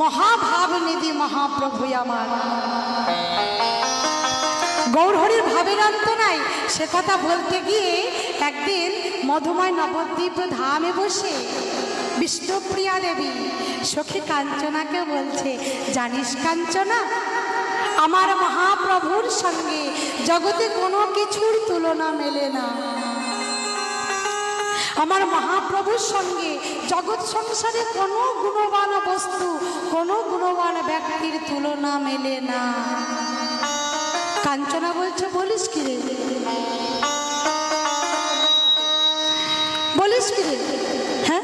মহাভাব নিধি মহাপ্রভু আমার। গৌরহরির ভাবের অন্ত নাই, সে কথা বলতে গিয়ে একদিন মধুময় নবদ্বীপ ধামে বসে বিষ্ণুপ্রিয়া দেবী সখী কাঞ্চনাকে বলছে, জানিস কাঞ্চনা, আমার মহাপ্রভুর সঙ্গে জগতে কোনো কিছুর তুলনা মেলে না। আমার মহাপ্রভুর সঙ্গে জগৎ সংসারে কোনো গুণবান বস্তু, কোনো গুণবান ব্যক্তির তুলনা মেলে না। কাঞ্চনা বলছে, বলিস কি রে? বলিস কি রে? হ্যাঁ?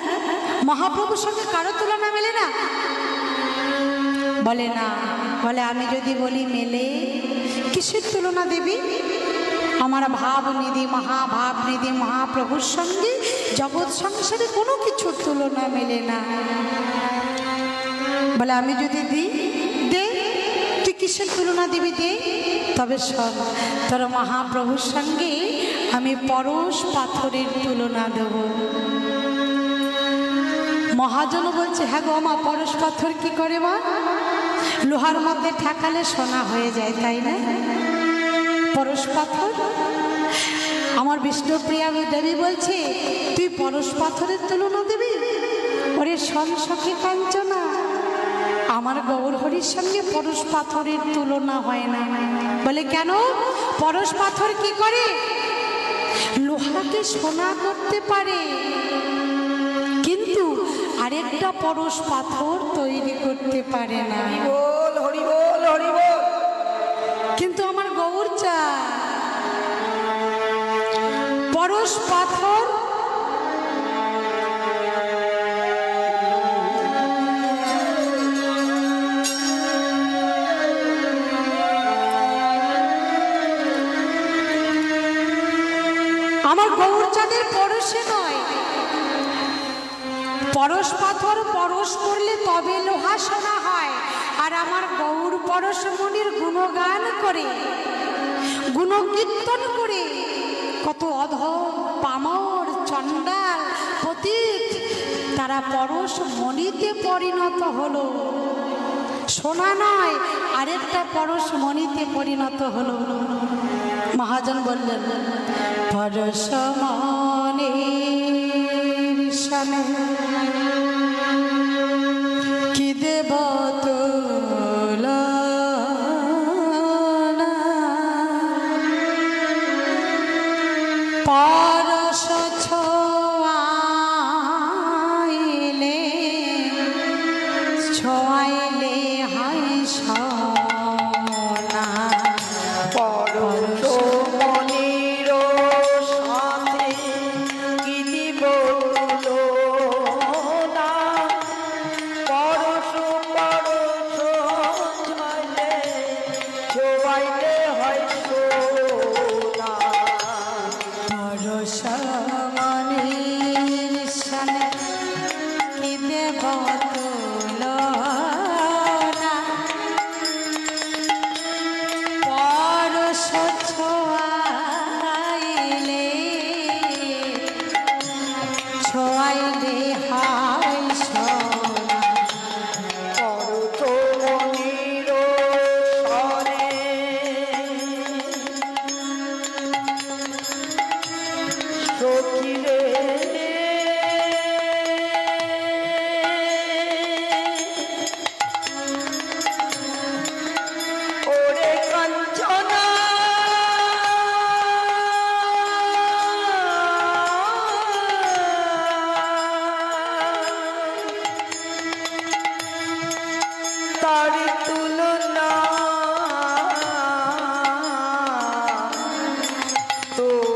মহাপ্রভুর সঙ্গে কারও তুলনা মেলে না? বলে না। বলে আমি যদি বলি মেলে, কিসের তুলনা দেবী? আমার ভাব নিধি মহাভাব মহাপ্রভুর সঙ্গে জগৎ সংসারে কোনো কিছুর তুলনা মেলে না। বলে, আমি যদি দিই, দে, তুই কিসের তুলনা দিবি, দে? তবে শোন, তোর মহাপ্রভুর সঙ্গে আমি পরশ পাথরের তুলনা দেব। মহাজন বলছে হ্যাঁ গো মা, পরশ পাথর কি করে মা? লোহার মধ্যে ঠেকালে সোনা হয়ে যায়, তাই না? পরশ পাথর? আমার বিষ্ণুপ্রিয়া দেবী বলছে, তুই পরশ পাথরের তুলনা দিবি? ওরে সংসখী কাঞ্চনা, আমার গৌরহরির সঙ্গে পরশ পাথরের তুলনা হয় না। বলে কেন? পরশ পাথর কি করে? লোহাকে সোনা করতে পারে। কিন্তু আরেকটা পরশ পাথর তৈরি করতে পারে না। বল, হরি পরশ পাথর? আমার গৌর চাঁদের পরশে নয়। পরশ পাথর পরশ করলে তবে লোহা সোনা হয়, আর আমার গৌর পরশ মনির গুণগান করে, গুণকীর্তন করে। কত অধ পামর চণ্ডাল পতীত, তারা পরশ মণিতে পরিণত হলো। সোনা নয়, আরেকটা পরশ মণিতে পরিণত হলো। মহাজন বললেন, পরশ মনের তুলনা।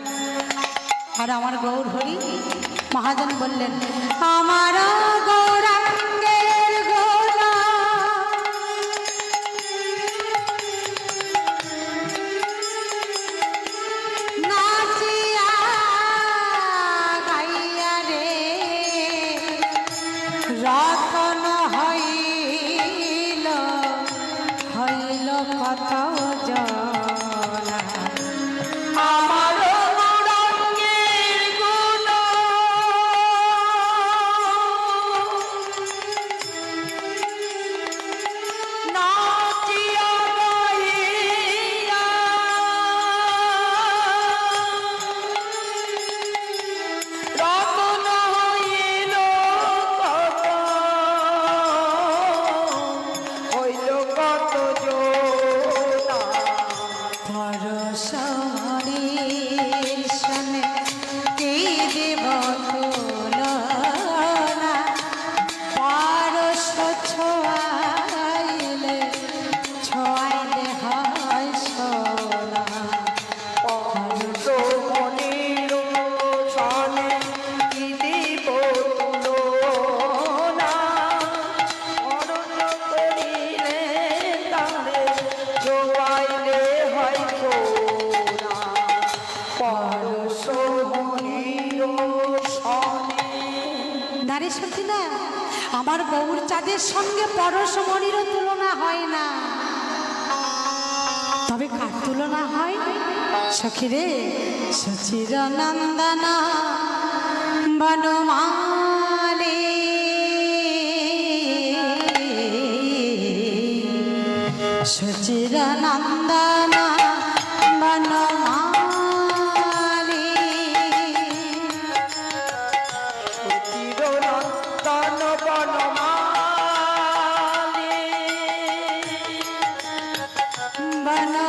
আর আমার গৌর হরি মহাজন বললেন, আমার গৌরাঙ্গের গোলা। নাচিয়া গাইয়া রে হইল হইল কত পরশমণির সনে নারী সত্যি না? আমার বউর চাঁদের সঙ্গে পরশমণিরও তুলনা হয় না। তবে কার তুলনা হয়? সখী রে, সচির নন্দনা বনমালে। সচির बना